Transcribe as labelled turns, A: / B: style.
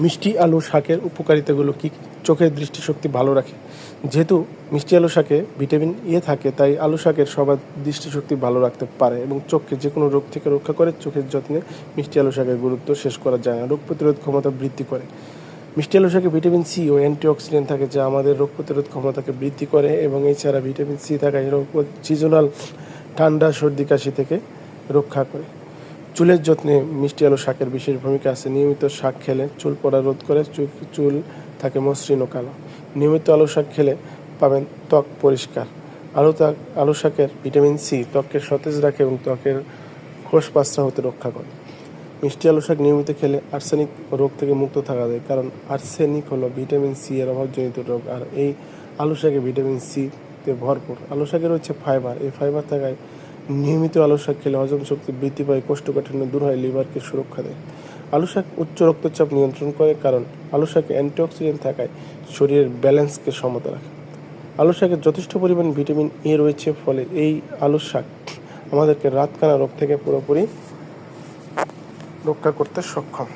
A: মিষ্টি আলু শাকের উপকারিতাগুলো কি চোখের দৃষ্টিশক্তি ভালো রাখে। যেহেতু মিষ্টি আলু শাকে ভিটামিন এ থাকে, তাই আলু শাকের সবার দৃষ্টিশক্তি ভালো রাখতে পারে এবং চোখকে যে কোনো রোগ থেকে রক্ষা করে চোখের যত্নে মিষ্টি আলু শাকের গুরুত্ব শেষ করা যায় না। রোগ প্রতিরোধ ক্ষমতা বৃদ্ধি করে। মিষ্টি আলু শাকে ভিটামিন সি ও অ্যান্টিঅক্সিডেন্ট থাকে, যা আমাদের রোগ প্রতিরোধ ক্ষমতাকে বৃদ্ধি করে এবং এছাড়া ভিটামিন সি থাকায় রোগ সিজনাল ঠান্ডা, সর্দি, কাশি থেকে রক্ষা করে। চুলের যত্নে মিষ্টি আলু শাকের বিশেষ ভূমিকা আছে। নিয়মিত শাক খেলে চুল পড়া রোধ করে চুল- থাকে মসৃণ ও কালো। নিয়মিত আলু শাক খেলে পাবেন ত্বক পরিষ্কার। আলু ত্বক আলু শাকের ভিটামিন সি ত্বককে সতেজ রাখে এবং ত্বকের খোস পাসরা হতে রক্ষা করে। মিষ্টি আলু শাক নিয়মিত খেলে আর্সেনিক রোগ থেকে মুক্ত থাকা যায়, কারণ আর্সেনিক হলো ভিটামিন সি এর অভাবজনিত রোগ, আর এই আলু শাকে ভিটামিন সি তে ভরপুর। আলু শাকের হচ্ছে ফাইবার, এই ফাইবার থাকায় নিয়মিত আলু শাক খেলে হজম শক্তি বৃদ্ধি পায়, কোষ্ঠকাঠিন্য দূর হয়, লিভারকে সুরক্ষা দেয়। আলু শাক উচ্চ রক্তচাপ নিয়ন্ত্রণ করে কারণ আলু শাকে অ্যান্টিঅক্সিডেন্ট থাকায় শরীরের ব্যালেন্সকে সমতা রাখে। আলু শাকে যথেষ্ট পরিমাণ ভিটামিন এ রয়েছে, ফলে এই আলু শাক আমাদেরকে রাতকানা রোগ থেকে পুরোপুরি রক্ষা করতে সক্ষম।